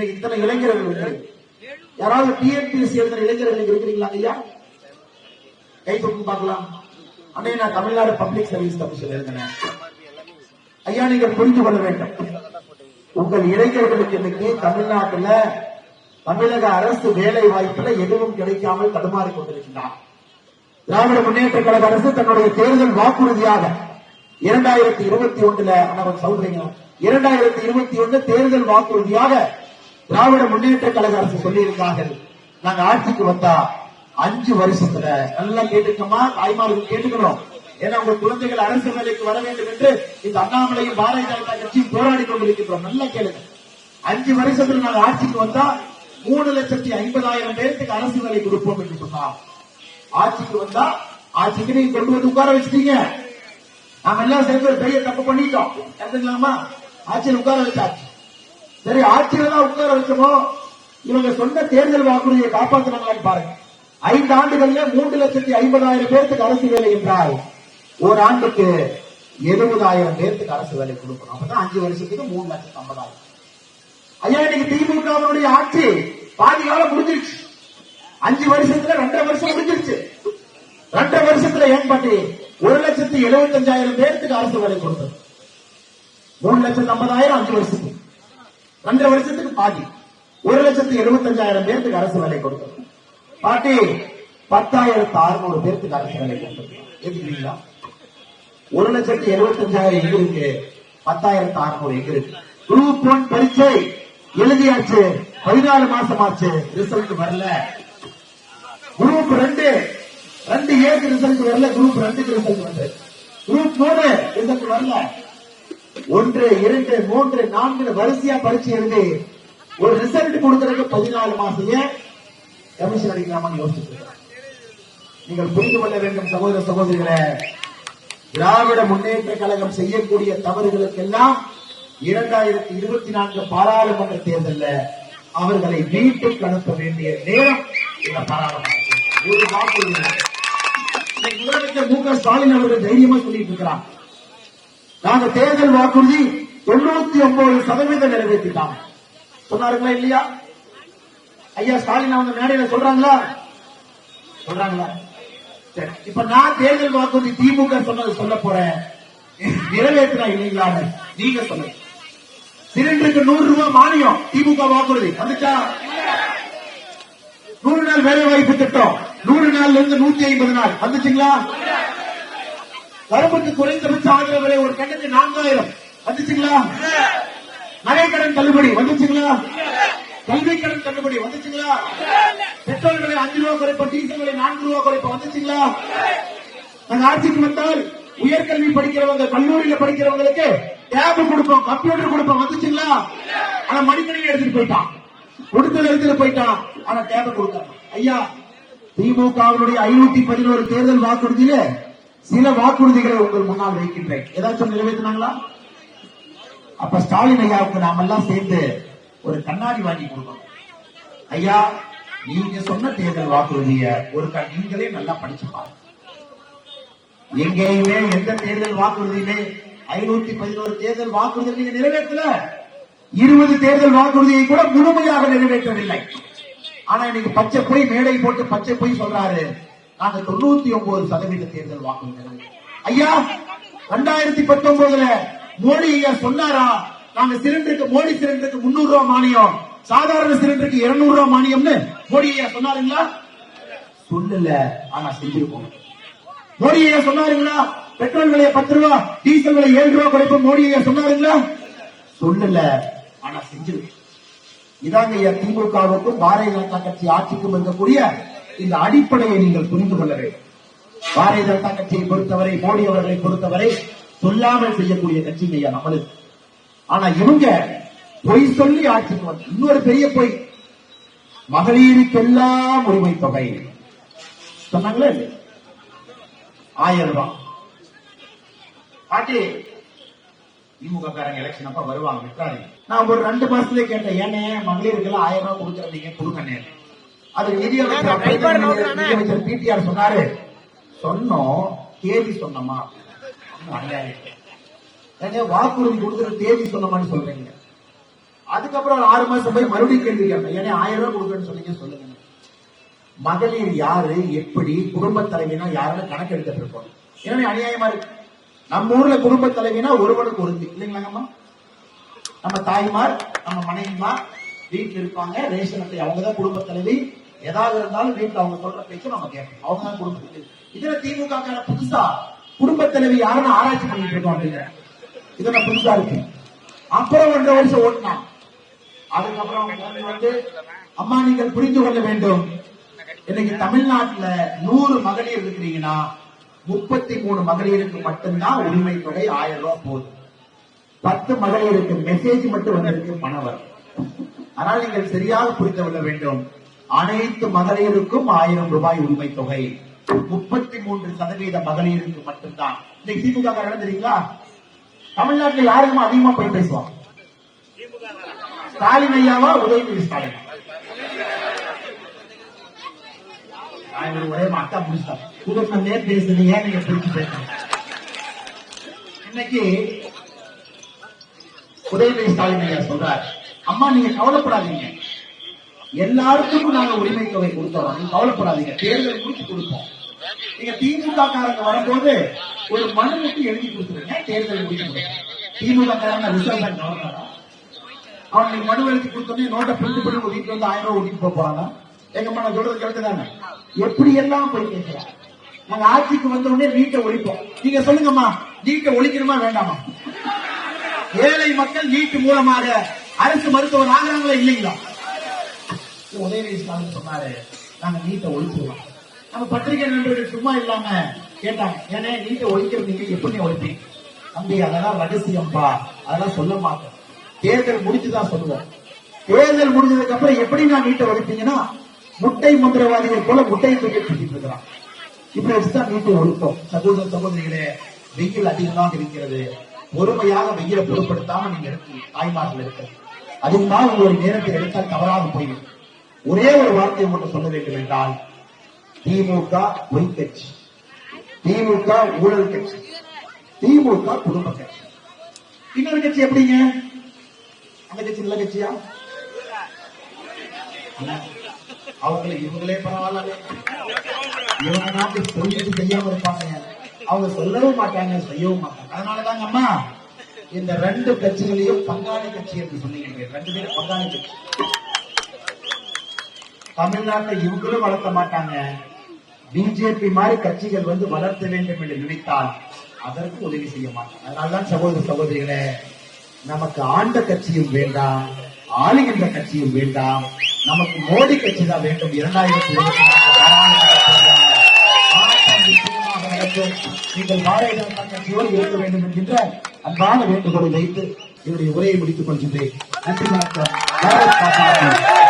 இன்னைக்கு இத்தனை இளைஞர்கள் இருக்கு. யாராவது டிஎன்பிஎஸ்சி எழுதின இளைஞர்கள் இருக்கிறீங்களா ஐயா? கை தூக்கி பார்க்கலாம். அண்ணே நான் தமிழ்நாடு பப்ளிக் சர்வீஸ் கமிஷன் எழுதினேன் ஐயா நீங்க புரிந்து கொள்ள வேண்டும். உங்கள் இளைஞர்களுக்கு இன்னைக்கு தமிழ்நாட்டுல தமிழக அரசு வேலை வாய்ப்புல எதுவும் கிடைக்காமல் தடுமாறி கொண்டிருக்கின்றார் திராவிட முன்னேற்ற கழக அரசு தன்னுடைய தேர்தல் வாக்குறுதியாக இரண்டாயிரத்தி இருபத்தி ஒன்றுல அவர் சொல்றீங்க. இரண்டாயிரத்தி இருபத்தி ஒண்ணு தேர்தல் வாக்குறுதியாக திராவிட முன்னேற்ற கழக அரசு சொல்லியிருந்தார்கள் நாங்க ஆட்சிக்கு வந்தா அஞ்சு வருஷத்துல நல்லா கேட்டுக்கமா? தாய்மார்கள் கேட்டுக்கணும். ஏன்னா உங்க குழந்தைகள் அரசு வேலைக்கு வர வேண்டும் என்று இந்த அண்ணாமலையும் பாரதிய ஜனதா கட்சியும் போராடி கொண்டிருக்கின்றோம். நல்லா கேளுங்க. அஞ்சு வருஷத்துல நாங்க ஆட்சிக்கு வந்தா மூணு லட்சத்தி ஐம்பதாயிரம் பேருக்கு அரசு வேலை கொடுப்போம் என்று சொன்னார். ஆட்சிக்கு வந்தா ஆட்சிக்கு நீங்க கொண்டு வந்து உட்கார வச்சிட்டீங்க. நாம எல்லாம் சேர்ந்து பெரிய தப்பு பண்ணிட்டோம். ஆட்சியில் உட்கார வச்சாச்சு. சரி ஆட்சியில தான் உட்கார வச்சோமோ இவங்க சொன்ன தேர்தல் வாக்குறுதியை காப்பாத்தினாங்களான்னு பாருங்க. ஐந்து ஆண்டுகள்ல மூன்று லட்சத்தி ஐம்பதாயிரம் பேருக்கு அரசு வேலை என்றால் ஒரு ஆண்டுக்கு எழுபதாயிரம் பேருக்கு அரசு வேலை கொடுக்கணும். அப்பதான் அஞ்சு வருஷத்துக்கு மூணு லட்சத்தி ஐம்பதாயிரம். ஐயா இன்னைக்கு திமுகவுடைய ஆட்சி பாதி காலம் முடிஞ்சிருச்சு. அஞ்சு வருஷத்துல ரெண்டரை வருஷம் முடிஞ்சிருச்சு. ரெண்டரை வருஷத்துல ஏன் பாட்டி? ஒரு லட்சத்தி எழுபத்தஞ்சாயிரம் பேருக்கு அரசு வேலை கொடுத்தது. மூணு லட்சத்தி ஐம்பதாயிரம் அஞ்சு வருஷத்துக்கு. ரெண்டரை வருஷத்துக்கு பாதி. ஒரு லட்சத்தி எழுபத்தஞ்சாயிரம் பேருக்கு அரசு வேலை கொடுத்தது. பாட்டி பத்தாயிரத்து அறுநூறு பேருக்கு அரசு வேலை கொடுத்தது. ஒரு லட்சத்தி எழுபத்தஞ்சாயிரம் எங்க இருக்கு பத்தாயிரத்து அறுநூறு எங்க இருக்கு குரூப் ஒன் பரீட்சை எழுதியாச்சு. பதினாலு மாசம் ஆச்சு ரிசல்ட் வரல. குரூப் ரெண்டு ரெண்டு ஏக்கு ரிசல்ட் வரல குரூப் ரெண்டுக்கு ரிசல்ட் வந்து குரூப் மூணு ரிசல்ட் வரல. ஒன்று இரண்டு மூன்று நான்கு வரிசையா பரீட்சை எழுதி ஒரு ரிசல்ட் கொடுக்கறதுக்கு பதினாலு மாசம். ஏன்? கமிஷன் அடிக்கலாமான்னு யோசிச்சு நீங்கள் புரிந்து கொள்ள வேண்டும் சகோதர சகோதரிகளே. திராவிட முன்னேற்ற கழகம் செய்யக்கூடிய தவறுகளுக்கெல்லாம் இரண்டாயிரத்தி இருபத்தி நான்கு பாராளுமன்ற தேர்தல்ல அவர்களை வீட்டுக்கு அனுப்ப வேண்டிய நேரம் இந்த பாராளுமன்ற முதலமைச்சர் மு க ஸ்டாலின் அவர்கள் தைரியமா சொல்லிட்டு இருக்கிறார். நாங்க தேர்தல் வாக்குறுதி தொண்ணூத்தி ஒன்பது சதவீதம் நிறைவேற்றிட்டாங்க சொன்னாருங்களா இல்லையா? ஐயா ஸ்டாலின் அவங்க மேடையில சொல்றாங்களா? சொல்றாங்களா? சரி இப்ப நான் தேர்தல் வாக்குறுதி திமுக சொன்னது சொல்ல போறேன். நிறைவேற்றினா இல்லைங்களான்னு நீங்க சொல்லுங்க. சிலிண்டருக்கு நூறு ரூபாய் மானியம் திமுக வாக்குறுதி. வந்துச்சா? நூறு நாள் வேலை வாய்ப்பு திட்டம். நூறு நாள்ல இருந்து நூத்தி ஐம்பது நாள். வந்துச்சுங்களா? வரம்புக்கு குறைந்தபட்சம் ஆகிற விலை ஒரு கண்ணுக்கு நான்காயிரம். வந்துச்சுங்களா? நகைக்கடன் தள்ளுபடி வந்துச்சுங்களா? கல்வி கடன் தள்ளுபடி வந்துச்சுங்களா? பெட்ரோல் விலை அஞ்சு ரூபா குறைப்போம் டீசல் விலை நான்கு ரூபா குறைப்போம் வந்துச்சுங்களா? நாங்க ஆட்சிக்கு வந்தால் உயர்கல்வி படிக்கிறவங்க கல்லூரியில படிக்கிறவங்களுக்கு டேப் கொடுப்போம் கம்ப்யூட்டர் கொடுப்போம் வந்துச்சுங்களா? ஆனா மடிக்கணினி எடுத்துட்டு போயிட்டான். கொடுத்தது எடுத்துட்டு போயிட்டான். ஆனா டேப் கொடுத்தாங்க ஐயா திமுகவினுடைய ஐநூத்தி பதினோரு தேர்தல் வாக்குறுதியில சில வாக்குறுதிகளை உங்கள் முன்னால் வைக்கின்றேன். ஏதாச்சும் நிறைவேற்றினாங்களா? அப்ப ஸ்டாலின் ஐயாவுக்கு நாம எல்லாம் சேர்ந்து ஒரு கண்ணாடி வாங்கி கொடுக்கணும். ஐயா நீங்க சொன்ன தேர்தல் வாக்குறுதிய ஒரு நீங்களே நல்லா படிச்சு பாருங்க. எங்கேயுமே எந்த தேர்தல் வாக்குறுதியிலே ஐநூத்தி பதினோரு தேர்தல் வாக்குறுதி நீங்க நிறைவேற்றல. இருபது தேர்தல் வாக்குறுதியை கூட முழுமையாக நிறைவேற்றவில்லை. ஆனா இன்னைக்கு பச்சை போய் மேடை போட்டு பச்சை போய் சொல்றாரு. நாங்க தொண்ணூத்தி ஒன்பது சதவீத தேர்தல் வாக்குறுதி ஐயா ரெண்டாயிரத்தி பத்தொன்பதுல மோடி ஐயா சொன்னாரா நாங்க சிலிண்டருக்கு மோடி சிலிண்டருக்கு முன்னூறு ரூபாய் மானியம் சாதாரண சிலிண்டருக்கு இருநூறு ரூபாய் மானியம்னு மோடி ஐயா சொன்னாருங்களா? சொல்லல ஆனா செஞ்சிருக்கோம். மோடி ஐயா சொன்னாருங்களா பெட்ரோல் விலையை பத்து ரூபா டீசல் விலை ஏழு ரூபா குறைப்பு மோடி ஐயா சொன்னாருங்களா? சொல்லல ஆனா செஞ்சிருக்கோம். இதாங்க ஐயா திமுகவுக்கும் பாரதிய ஜனதா கட்சி ஆட்சிக்கும் இருக்கக்கூடிய இந்த அடிப்படையை நீங்கள் புரிந்து கொள்ள வேண்டும். பாரதிய ஜனதா கட்சியை பொறுத்தவரை மோடி அவர்களை பொறுத்தவரை சொல்லாமல் செய்யக்கூடிய கட்சிங்க ஐயா நம்மளுக்கு ஆனா இவங்க பொய் சொல்லி ஆட்சிக்கு வந்து இன்னொரு பெரிய பொய். மகளிருக்கெல்லாம் உரிமை தொகை. சொன்னாங்களே ஆயிரம் ரூபாய். பாட்டி திமுக காரங்க எலெக்ஷன் அப்ப வருவாங்க விட்டாரு நான் ஒரு ரெண்டு மாசத்துல கேட்டேன் ஏனே மகளிருக்கெல்லாம் ஆயிரம் ரூபாய் கொடுக்கறீங்க கொடுங்கண்ணே அது நிதியமைச்சர் பிடிஆர் சொன்னாரு. சொன்னோம் தேதி சொன்னோமா? வாக்குறுதி கொடுக்கிற தேதி சொன்னோமான்னு சொல்றீங்க. அதுக்கப்புறம் ஆறு மாசம் போய் மறுபடியும் கேள்வி கேட்பேன். ஏன்னா ஆயிரம் ரூபாய் கொடுக்குறேன்னு சொன்னீங்க சொல்லுங்க. மகளிர் யாரு எப்படி குடும்ப தலைவினா யாருன்னு கணக்கு எடுத்துட்டு இருக்கோம் எனவே அநியாயமா இருக்கு. நம்ம ஊர்ல குடும்ப தலைவினா ஒருவனுக்கு ஒருத்தி. இல்லைங்களாங்கம்மா? நம்ம தாய்மார் நம்ம மனைவிமார் வீட்டுல இருப்பாங்க ரேஷன் அட்டை அவங்க தான் குடும்ப தலைவி. ஏதாவது இருந்தாலும் வீட்டுல அவங்க சொல்ற பேச்சு நம்ம கேட்போம். அவங்க தான் குடும்ப தலைவி இதுல திமுக புதுசா? குடும்ப தலைவி யாருன்னு ஆராய்ச்சி பண்ணிட்டு இருக்கோம் அப்படிங்கிற. இதுல புதுசா இருக்கு. அப்புறம் ரெண்டு வருஷம் ஓட்டினான். அதுக்கப்புறம் அவங்க வந்து அம்மா நீங்கள் புரிந்து கொள்ள வேண்டும். இன்னைக்கு தமிழ்நாட்டுல நூறு மகளிர் இருக்கிறீங்கன்னா முப்பத்தி மூணு மகளிருக்கு மட்டும்தான் உரிமை தொகை ஆயிரம் ரூபாய் போகுது பத்து மகளிருக்கு மெசேஜ் மட்டும் வந்திருக்கு பணம் வரும் ஆனால் நீங்கள் சரியாக புரிந்து கொள்ள வேண்டும். அனைத்து மகளிருக்கும் ஆயிரம் ரூபாய் உரிமை தொகை. முப்பத்தி மூன்று சதவீத மகளிருக்கு மட்டும்தான். இன்னைக்கு திமுக காரங்க தெரியுங்களா? தமிழ்நாட்டில் யாருக்கும் அதிகமா போய் பேசுவான்? ஸ்டாலின் ஐயாவா உதயநிதி ஸ்டாலின்? ஒரே அக்கா முடிச்சிட்டேன். குடும்பமே ஏன் நீங்க பிரிச்சு பேசுறீங்க இன்னைக்கு உதயநிதி ஸ்டாலின் ஐயா சொல்றார் அம்மா நீங்க கவலைப்படாதீங்க. எல்லாருக்கும் நாங்க உரிமை தொகை கொடுத்தோம். நீங்க கவலைப்படாதீங்க. தேர்தல் குறித்து கொடுப்போம். நீங்க திமுக காரங்க வரும்போது ஒரு மனு மட்டும் எழுதி கொடுத்துருங்க. தேர்தல் முடிச்சு திமுக காரங்க ரிசர்வ் பேங்க் கவர்னரா அவன் நீங்க மனு எழுதி கொடுத்தோடனே நோட்டை பிரிண்ட் பண்ணி உங்க வீட்டுல வந்து ஆயிரம் ரூபாய் ஒட்டிட்டு போக எங்க எங்கம்மா நான் சொல்றது கேட்டுதானே எப்படி எல்லாம் போய் கேட்கலாம் நாங்க ஆட்சிக்கு வந்த உடனே நீட்டை ஒழிப்போம். நீங்க சொல்லுங்கம்மா நீட்டை ஒழிக்கணுமா வேண்டாமா? ஏழை மக்கள் நீட்டு மூலமாக அரசு மருத்துவர் ஆகிறாங்களா இல்லைங்களா? உதயநிதி ஸ்டாலின் சொன்னாரு நாங்க நீட்டை ஒழிச்சிருவோம். நம்ம பத்திரிகை நண்பர்கள் சும்மா இல்லாம கேட்டாங்க ஏன்னா நீட்டை ஒழிக்கிறது நீங்க எப்படி ஒழிப்பீங்க? தம்பி அதெல்லாம் ரகசியம்பா அதெல்லாம் சொல்ல மாட்டோம் தேர்தல் முடிச்சுதான் சொல்லுவோம் தேர்தல் முடிஞ்சதுக்கு அப்புறம் எப்படி நான் நீட்டை ஒழிப்பீங்கன்னா முட்டை மந்திரவாதிகள் போல முட்டையை தூக்கி சுத்திட்டு இருக்கிறான். இப்படி வச்சுதான் நீட்டை ஒழிப்போம் சகோதர சகோதரிகளே வெயில் அதிகமாக இருக்கிறது. பொறுமையாக வெயிலை பொருட்படுத்தாம நீங்க இருக்கு தாய்மார்கள் இருக்கிறது அதுதான் உங்களுடைய நேரத்தை எடுத்தால் தவறாக போயிடும் ஒரே ஒரு வார்த்தை மட்டும் சொல்ல வேண்டும் என்றால் திமுக பொய் கட்சி. திமுக ஊழல் கட்சி. திமுக குடும்ப கட்சி. இன்னொரு கட்சி எப்படிங்க? அந்த கட்சி நல்ல கட்சியா? அவங்களை இவங்களே பரவாயில்ல இவங்க நாட்டு செய்யாம இருப்பாங்க. அவங்க சொல்லவும் மாட்டாங்க செய்யவும் மாட்டாங்க. அதனாலதாங்க அம்மா இந்த ரெண்டு கட்சிகளையும் பங்காளி கட்சி என்று சொன்னீங்க ரெண்டு பேரும் பங்காளி கட்சி. தமிழ்நாட்டை இவங்களும் வளர்த்த மாட்டாங்க. பிஜேபி மாதிரி கட்சிகள் வந்து வளர்த்த வேண்டும் என்று நினைத்தால் அதற்கு உதவி செய்ய மாட்டாங்க. அதனால்தான் சகோதர சகோதரிகளே நமக்கு ஆண்ட கட்சியும் வேண்டாம் ஆளுகின்ற கட்சியும் வேண்டாம். நமக்கு மோடி கட்சி தான் வேண்டும். இரண்டாயிரத்தி இருபத்தி நான்கு நீங்கள் பாரதிய ஜனதா கட்சியோடு இருக்க வேண்டும் என்கின்ற அன்பான வேண்டுகோளை வைத்து என்னுடைய உரையை முடித்துக் கொள்கின்றேன். நன்றி வணக்கம்.